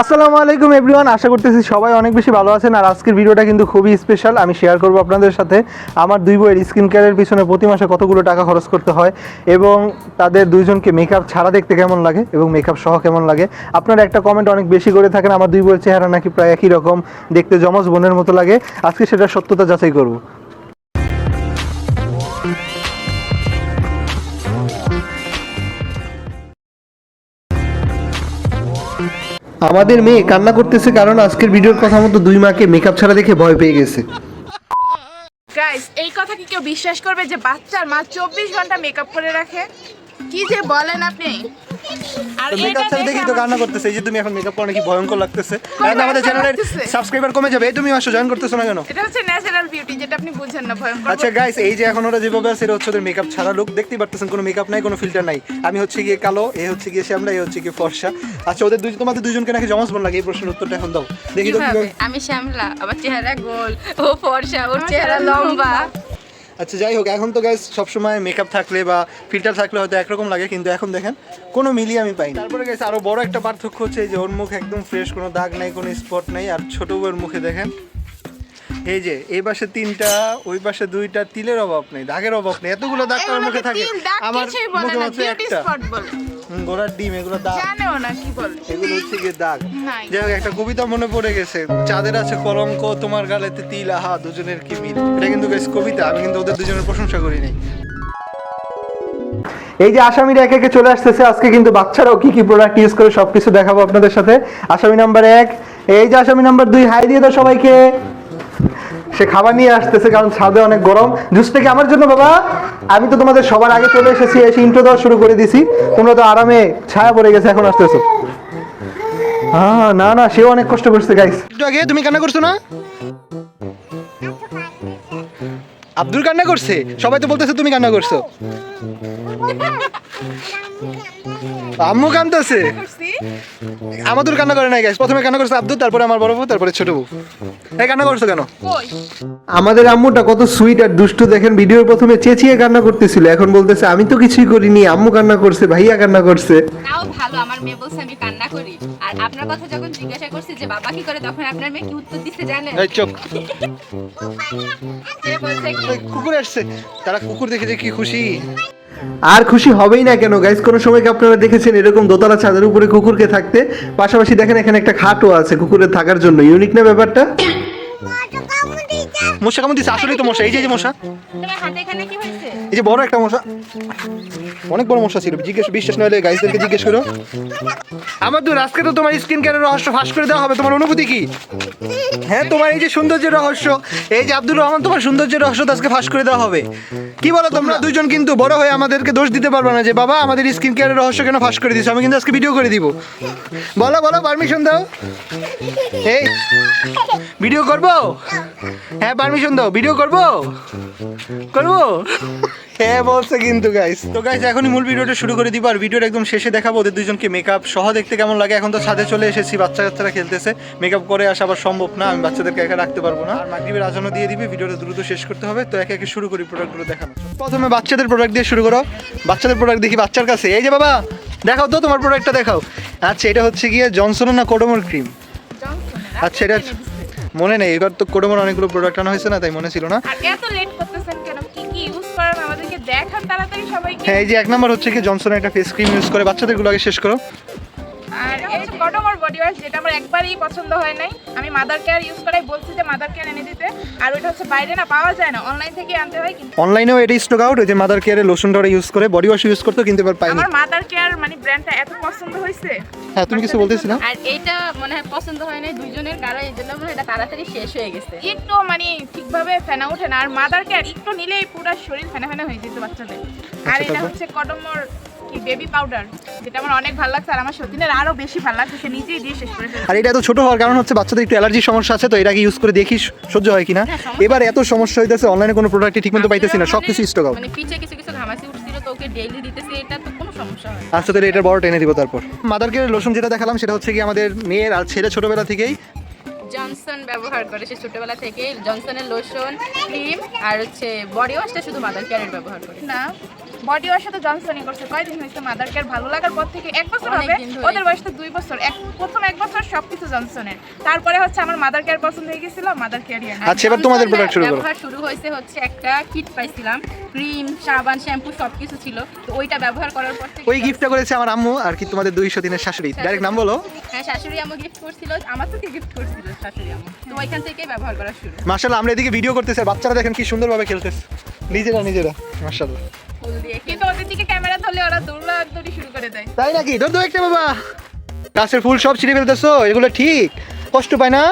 আসসালামু আলাইকুম এভরিওয়ান আশা করতেছি সবাই অনেক বেশি ভালো আছেন। আর আজকের ভিডিওটা কিন্তু খুবই স্পেশাল আমি শেয়ার করব আপনাদের সাথে। আমার দুই বইয়ের স্কিন কেয়ারের পিছনে প্রতি মাসে কতগুলো টাকা খরচ করতে হয় এবং তাদের দুইজনকে মেকআপ ছাড়া দেখতে কেমন লাগে এবং মেকআপ সহ কেমন লাগে। আপনারা একটা কমেন্ট অনেক বেশি করে থাকেন। আমার দুই বইয়ের চেহারা নাকি প্রায় একই রকম। দেখতে জমজ বোনের মতো লাগে। আজকে সেটা সত্যতা যাচাই করব। আমাদের মেয়ে কান্না করতেছে কারণ আজকের ভিডিওর কথা মতো দুই মাকে মেকআপ ছাড়া দেখে ভয় পেয়ে গেছে। গাইস এই কথা কি কেউ বিশ্বাস করবে যে বাচ্চার মা চব্বিশ ঘণ্টা মেকআপ করে রাখে? কি যে বলেন আপনি? আর মেকআপ ছাড়া দেখি তো কান্না করতেছে। এই যে তুমি এখন মেকআপ করো নাকি ভয়ঙ্কর লাগতেছে? ভয় আমাদের চ্যানেলের সাবস্ক্রাইবার কমে যাবে। এই তুমি আসো জয়েন করতেছো না কেন? এটা হচ্ছে ন্যাচারাল বিউটি যেটা আপনি বুঝেন না ভয়ঙ্কর আচ্ছা গাইস এই যে এখন ওরা যেভাবে আছে এটা হচ্ছে ওদের মেকআপ ছাড়া লুক দেখতেই পারতেছেন কোনো মেকআপ নাই কোনো ফিল্টার নাই। আমি হচ্ছে গিয়ে কালো এ হচ্ছে গিয়ে শ্যামলা এ হচ্ছে গিয়ে ফর্সা। আচ্ছা ওদের দুই তোমাদের দুইজনকে নাকি জমাস বোন লাগে? এই প্রশ্নের উত্তরটা এখন দাও। দেখি তো আমি শ্যামলা আমার চেহারা গোল ও ফর্সা ওর চেহারা লম্বা। আচ্ছা যাই হোক, এখন তো গাইস সবসময় মেকআপ থাকলে বা ফিল্টার থাকলে হয়তো একরকম লাগে, কিন্তু এখন দেখেন কোনো মিলিয়ে আমি পাইনি। তারপরে গেছে আরও বড় একটা পার্থক্য হচ্ছে যে ওর মুখ একদম ফ্রেশ কোনো দাগ নাই, কোনো স্পট নাই, আর ছোটো বউয়ের মুখে দেখেন এই যে এই পাশে তিনটা ওই পাশে দুইটা তিলের অভাব নেই দাগের অভাব নেই এতগুলো দাগ তার মুখে থাকে। আমার মুখে মাত্র একটা। স্পট বলে। হুম, ঘোড়ার ডিম এগুলো দাগ। জানেও না কি বলে। এগুলো হচ্ছে গিয়ে দাগ। যাই হোক একটা কবিতা মনে পড়ে গেছে। চাঁদের আছে কলঙ্ক তোমার গালেতে তিল আহা দুজনের কি মিল? এটা কিন্তু বেশ কবিতা আমি কিন্তু ওদের দুজনের প্রশংসা করি নাই এই যে আসামিরা একে একে চলে আসতেছে আজকে কিন্তু বাচ্চারাও কি কি প্রোডাক্ট ইউজ করে সবকিছু দেখাবো আপনাদের সাথে। আসামি নাম্বার এক এই যে আসামি নাম্বার দুই হাই দিয়ে দাও সবাইকে। সে খাবার নিয়ে আসতেছে কারণ ছাদে অনেক গরম। জুসটা কি আমার জন্য বাবা আমি তো তোমাদের সবার আগে চলে এসেছি এসে ইন্ট্রো দেওয়া শুরু করে দিছি। তোমরা তো আরামে ছায়া পড়ে গেছে এখন আসতেছো। হ্যাঁ না না সেও অনেক কষ্ট করছে গাইস একটু আগে তুমি কান্না করছ না? আব্দুল কান্না করছে সবাই তো বলতেছে তুমি কান্না করছ। আম্মু কান্দতেছে? আমাদের কান্না করে নাই গাইস প্রথমে কান্না করছে আব্দুল তারপরে আমার বড় বউ তারপরে ছোট বউ। এই কান্না করছ কেন? আমাদের আম্মুটা কত সুইট আর দুষ্টু। দেখেন ভিডিওর প্রথমে চেঁচিয়ে কান্না করতেছিল এখন বলতেছে আমি তো কিছুই করিনি আম্মু কান্না করছে ভাইয়া কান্না করছে। তাও ভালো আমার মেয়ে বলছে আমি কান্না করি। আর আপনার কথা যখন জিজ্ঞাসা করছি যে বাবা কি করে? তখন আপনার মেয়ে কি উত্তর দিতে জানেন? এই ওই কুকুর আসছে। তারা কুকুর দেখে যে কি খুশি। আর খুশি হবেই না কেন গাইজ কোনো সময় কি আপনারা দেখেছেন এরকম দোতলা ছাদের উপরে কুকুরকে থাকতে? পাশাপাশি দেখেন এখানে একটা খাটও আছে কুকুরের থাকার জন্য। ইউনিক না ব্যাপারটা? মশা কেমন দিচ্ছে আসলেই তো মশা। এই যে এই যে মশা। এই যে বড় একটা মশা। অনেক বড় মশা ছিল। জিজ্ঞেস বিশ্বাস না হলে গাইসদেরকে জিজ্ঞেস করো। আমার তো আজকে তো তোমার স্কিন কেয়ারের রহস্য ফাঁস করে দেওয়া হবে। তোমার অনুভূতি কি? হ্যাঁ তোমার এই যে সৌন্দর্যের রহস্য। এই যে আব্দুর রহমান তোমার সৌন্দর্যের রহস্য তো আজকে ফাঁস করে দেওয়া হবে। কি বলো তোমরা? দুজন কিন্তু বড় হয়ে আমাদেরকে দোষ দিতে পারবে না যে বাবা আমাদের স্কিন কেয়ারের রহস্য কেন ফাঁস করে দিছো আমি কিন্তু আজকে ভিডিও করে দিব। বলো বলো পারমিশন দাও। এই ভিডিও করব? হ্যাঁ পারমিশন দাও ভিডিও করব? করব? হ্যাঁ বলছে কিন্তু গাইস তো গাইস এখনই মূল ভিডিওটা শুরু করে দিব আর ভিডিওর একদম শেষে দেখাবো ওদের দুজনকে মেকআপ সহ দেখতে কেমন লাগে। এখন তো ছাদে চলে এসেছি বাচ্চা কাচ্চারা খেলতেছে। মেকআপ করে আসা আবার সম্ভব না আমি বাচ্চাদেরকে একা রাখতে পারব না। আর মাগরিবের আজানও দিয়ে দিবে ভিডিওটা দ্রুত শেষ করতে হবে। তো একে একে শুরু করি প্রোডাক্টগুলো দেখানো প্রথমে বাচ্চাদের প্রোডাক্ট দিয়ে শুরু করো। বাচ্চাদের প্রোডাক্ট দেখি বাচ্চার কাছে। এই যে বাবা দেখাও তো তোমার প্রোডাক্টটা দেখাও। আচ্ছা এটা হচ্ছে গিয়ে জনসনের না কোডোমোর ক্রিম আচ্ছা এটা মনে নেই এবার তো কোডোমোর অনেকগুলো প্রোডাক্ট আনা হয়েছে না তাই মনে ছিল না। এত লেট করতেছেন কেন? কি কি ইউজ করেন আমাদেরকে দেখান তাড়াতাড়ি সবাইকে। হ্যাঁ এই যে এক নম্বর হচ্ছে কি জনসনের একটা ফেস ক্রিম ইউজ করে বাচ্চাদেরগুলো আগে শেষ করো। আর এই যে কটমর বডি ওয়াশ যেটা আমার একবারই পছন্দ হয় নাই। আমি মাদার কেয়ার ইউজ করাই বলছি যে মাদার কেয়ার এনে দিতে। আর ওইটা হচ্ছে বাইরে না পাওয়া যায় না অনলাইন থেকে আনতে হয় কিন্তু অনলাইনেও এটা স্টক আউট ওই যে মাদার কেয়ারের লোশনটা ইউজ করে বডি ওয়াশ ইউজ করতে কিন্তু এবার পাইনি। আমার মাদার কেয়ার মানে ব্র্যান্ডটা এত পছন্দ হয়েছে। হ্যাঁ তুমি কিছু বলতেছি না আর এইটা মনে হয় পছন্দ হয় না দুইজনের কারণ এই জন্য মনে হয় এটা তাড়াতাড়ি শেষ হয়ে গেছে। একটু মানে ঠিকভাবে ফেনা ওঠে না আর মাদার কেয়ার একটু নিলেই পুরো শরীর ফেনা ফেনা হয়ে যেত বাচ্চাদের। আর আচ্ছা, এটা হচ্ছে কটমর কি বেবি পাউডার যেটা আমার অনেক ভালো লাগছে আর আমার সতীনের আরও বেশি ভালো লাগছে সে নিজেই দিয়ে শেষ করে আর এটা এত ছোট হওয়ার কারণ হচ্ছে বাচ্চাদের একটু অ্যালার্জির সমস্যা আছে তো এটাকে ইউজ করে দেখি সহ্য হয় কিনা। হ্যাঁ, এবার এত সমস্যা হইতেছে অনলাইনে কোনো প্রোডাক্টই ঠিকমতো পাইতেছি না সব কিছু স্টক আউট মানে পিছে কিছু কিছু ঘামাসি উঠছিল তো ওকে ডেইলি দিতেছি এটা তো কোনো সমস্যা হয় আচ্ছা তাহলে এটার বড় টেনে দিব তারপর। মাদারকে লোশন যেটা দেখালাম সেটা হচ্ছে কি আমাদের মেয়ের আর ছেলে ছোটবেলা থেকেই। জনসন ব্যবহার করে সে ছোটবেলা থেকে জনসনের লোশন ক্রিম আর হচ্ছে বডি ওয়াশটা শুধু মাদার কেয়ারের ব্যবহার করে। না বডি ওয়াশ তো জনসনই করছে। কয়দিন হয়েছে মাদার কেয়ার ভালো লাগার পর থেকে এক বছর হবে। ওদের বয়স তো দুই বছর। এক প্রথম এক বছর সবকিছু জনসনের তারপরে হচ্ছে আমার মাদার কেয়ার পছন্দ হয়ে গেছিল মাদার কেয়ারই আনি আচ্ছা, এবার তোমাদের product শুরু করো। ব্যবহার শুরু হয়েছে হচ্ছে একটা কিট পাইছিলাম। ক্রিম সাবান শ্যাম্পু সবকিছু ছিল। তো ওইটা ব্যবহার করার পর থেকে ওই গিফটটা করেছে আমার আম্মু আর কি তোমাদের দুইশো দিনের শাশুড়ি। ডাইরেক্ট নাম বলো। হ্যাঁ শাশুড়ি আমু গিফট করছিল। আমার থেকে গিফট করছিল শাশুড়ি আমু তো ওইখান থেকেই ব্যবহার করা শুরু। মার্শাল্লাহ আমরা এদিকে ভিডিও করতেছি আর বাচ্চারা দেখেন কি সুন্দরভাবে খেলতেছে। নিজেরা নিজেরা মার্শাল্লাহ ফুল তাই নাকি? ধর একটা বাবা। গাছের ফুল সব ছিঁড়ে ফেলতেছো, এগুলো ঠিক। কষ্ট পায় না?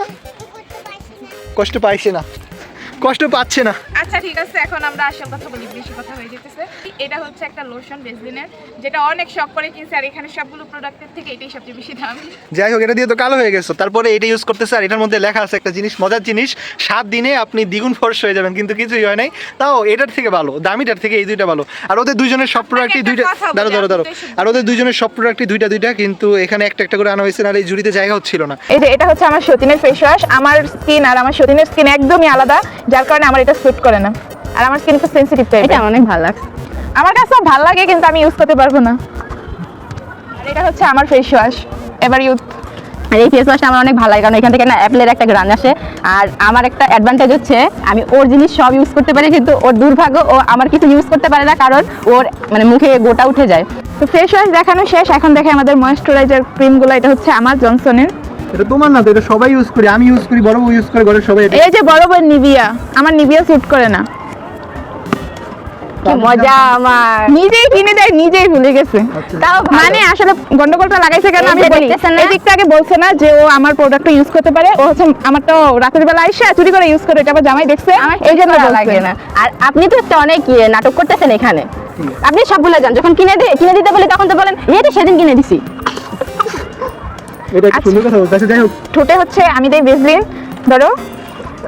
কষ্ট পাইছে না। কষ্ট পাচ্ছে না। আচ্ছা ঠিক আছে এখন আমরা আসল কথা বলি বেশি কথা হয়ে যেতেছে। এটা হচ্ছে একটা লোশন বেসলিনের যেটা অনেক শখ করে কিনছে আর এখানে সবগুলো প্রোডাক্টের থেকে এটাই সবচেয়ে বেশি দাম। যাই হোক এটা দিয়ে তো কালো হয়ে গেছো। তারপরে এটা ইউজ করতেছে আর এটার মধ্যে লেখা আছে একটা জিনিস মজার জিনিস সাত দিনে আপনি দ্বিগুণ ফর্স হয়ে যাবেন কিন্তু কিছুই হয় নাই। তাও এটার থেকে ভালো দামিটার থেকে এই দুইটা ভালো। আর ওদের দুইজনের সব প্রোডাক্টই দুইটা কথা বলি, দাঁড়ো আর ওদের দুইজনের সব প্রোডাক্টই দুইটা দুইটা কিন্তু এখানে একটা একটা করে আনা হয়েছে আর এই ঝুড়িতে জায়গা হচ্ছিল না। এই যে এটা হচ্ছে আমার সতীনের ফেস ওয়াশ আমার স্কিন আর আমার সতীনের স্কিন একদমই আলাদা। যার কারণে আমার এটা স্যুট করে না। আর আমার স্কিন একটু সেনসিটিভ টাইপ এটা অনেক ভালো লাগছে। আমার কাছে ভালো লাগে কিন্তু আমি ইউজ করতে পারব না। আর এটা হচ্ছে আমার ফেস ওয়াশ এবার ইউজ আর এই ফেস ওয়াশটা আমার অনেক ভালো লাগে কারণ এখান থেকে না অ্যাপেলের একটা গ্রান আসে। আর আমার একটা অ্যাডভান্টেজ হচ্ছে আমি ওর জিনিস সব ইউজ করতে পারি কিন্তু ওর দুর্ভাগ্য ও আমার কিছু ইউজ করতে পারে না কারণ ওর মানে মুখে গোটা উঠে যায়। তো ফেস ওয়াশ দেখানো শেষ এখন দেখে আমাদের ময়েশ্চারাইজার ক্রিমগুলো এটা হচ্ছে আমার জনসনের। এটা তোমার না তো এটা সবাই ইউজ করি আমি ইউজ করি বড় বউ ইউজ করে ঘরের সবাই এই যে বড় বড় নিভিয়া আমার নিভিয়া স্যুট করে না। কি মজা আমার। নিজেই কিনে দেয় নিজেই ভুলে গেছে। আচ্ছা। তাও মানে আসলে গন্ডগোলটা লাগাইছে কেন? আমি বলি এই দিকটা আগে বলছে না যে ও আমার প্রোডাক্টটা ইউজ করতে পারে ও হচ্ছে আমার তো রাতের বেলা আইসা চুরি করে ইউজ করে এটা আবার জামাই দেখছে। আমার এই জন্য লাগে না। আর আপনি তো একটা অনেক ইয়ে নাটক করতেছেন এখানে। আপনি সব ভুলে যান। যখন কিনে দিয়ে কিনে দিতে বলি তখন তো বলেন এই তো সেদিন কিনে দিছি। এটা একটু সুন্দর কথা বলতে। যাই হোক। ঠোঁটে হচ্ছে আমি দেই বেসলিন ধরো।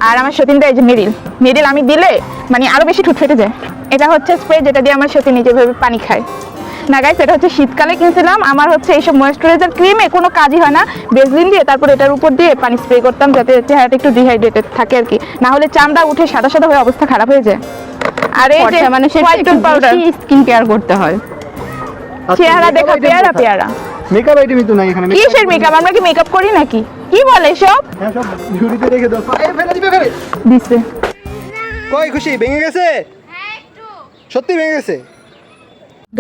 আর আমার সতীন দেয় যে মেরিল। মেরিল আমি দিলে মানে আরও বেশি ঠোঁট ফেটে যায়। এটা হচ্ছে স্প্রে যেটা দিয়ে আমার সতীন নিজেভাবে পানি খায়। না গাইস এটা হচ্ছে শীতকালে কিনছিলাম। আমার হচ্ছে এইসব ময়েশ্চারাইজার ক্রিমে কোনো কাজই হয় না। বেসলিন দিয়ে তারপর এটার উপর দিয়ে পানি স্প্রে করতাম যাতে চেহারাটা একটু ডিহাইড্রেটেড থাকে আর কি। না হলে চামড়া উঠে সাদা সাদা হয়ে অবস্থা খারাপ হয়ে যায়। আর এই যে পাউডার স্কিন কেয়ার করতে হয়। চেহারা দেখা পেয়ারা পেয়ারা। মেকআপ আইটেমই তো নাই এখানে। কিসের মেকআপ আমরা কি মেকআপ করি নাকি? কি বলে সব হ্যাঁ সব ঝুড়িতে রেখে দাও। এ, ফেলে দিবে ফেলে। দিছে। কই খুশি? ভেঙে গেছে? হ্যাঁ একটু। সত্যি ভেঙে গেছে?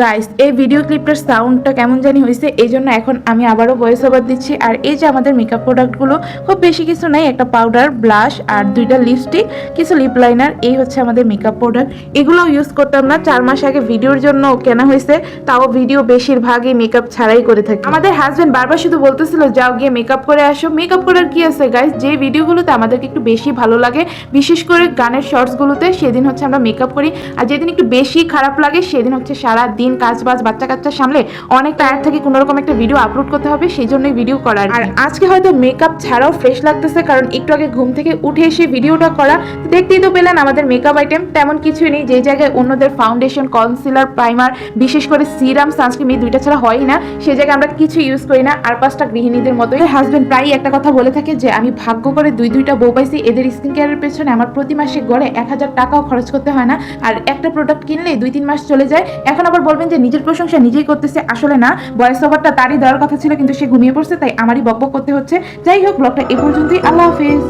গাইস এই ভিডিও ক্লিপটার সাউন্ডটা কেমন জানি হয়েছে, এই জন্য এখন আমি আবারও ভয়েস ওভার দিচ্ছি। আর এই যে আমাদের মেকআপ প্রোডাক্টগুলো খুব বেশি কিছু নাই, একটা পাউডার ব্লাশ আর দুইটা লিপস্টিক কিছু লিপ লাইনার এই হচ্ছে আমাদের মেকআপ প্রোডাক্ট এগুলো ইউজ করতাম না, চার মাস আগে ভিডিওর জন্য কেনা হয়েছে, তাও ভিডিও বেশিরভাগই মেকআপ ছাড়াই করে থাকি। আমাদের হাজব্যান্ড বারবার শুধু বলতেছিল, যাও গিয়ে মেকআপ করে আসো। মেকআপ করার কি আছে গাইস যে ভিডিওগুলোতে আমাদেরকে একটু বেশি ভালো লাগে, বিশেষ করে গানের শর্টসগুলোতে সেদিন হচ্ছে আমরা মেকআপ করি। আর যেদিন একটু বেশি খারাপ লাগে, সেদিন হচ্ছে সারা দিন কাজ বাজ বাচ্চা কাচ্চা সামলে অনেক টায়ার থেকে কোনো রকম একটা ভিডিও আপলোড করতে হবে সেই জন্যই ভিডিও করার আর আজকে হয়তো মেকআপ ছাড়াও ফ্রেশ লাগতেছে কারণ একটু আগে ঘুম থেকে উঠে এসে ভিডিওটা করা দেখতেই তো পেলেন আমাদের মেকআপ আইটেম তেমন কিছুই নেই যে জায়গায় অন্যদের ফাউন্ডেশন কনসিলার প্রাইমার বিশেষ করে সিরাম সানস্ক্রিন এই দুইটা ছাড়া হয়ই না সেই জায়গায় আমরা কিছু ইউজ করি না আর পাঁচটা গৃহিণীদের মতোই। হাজবেন্ড প্রায়ই একটা কথা বলে থাকে যে আমি ভাগ্য করে দুই দুইটা বউ পাইছি এদের স্কিন কেয়ারের পেছনে আমার প্রতি মাসে গড়ে এক হাজার টাকাও খরচ করতে হয় না আর একটা প্রোডাক্ট কিনলেই দুই তিন মাস চলে যায় এখন আবার বলবেন যে নিজের প্রশংসা নিজেই করতেছে, আসলে না। ভয়েস ওভারটা তারই দেওয়ার কথা ছিল, কিন্তু সে ঘুমিয়ে পড়ছে, তাই আমারই বকবক করতে হচ্ছে। যাই হোক, ব্লগটা এ পর্যন্তই। আল্লাহ হাফেজ।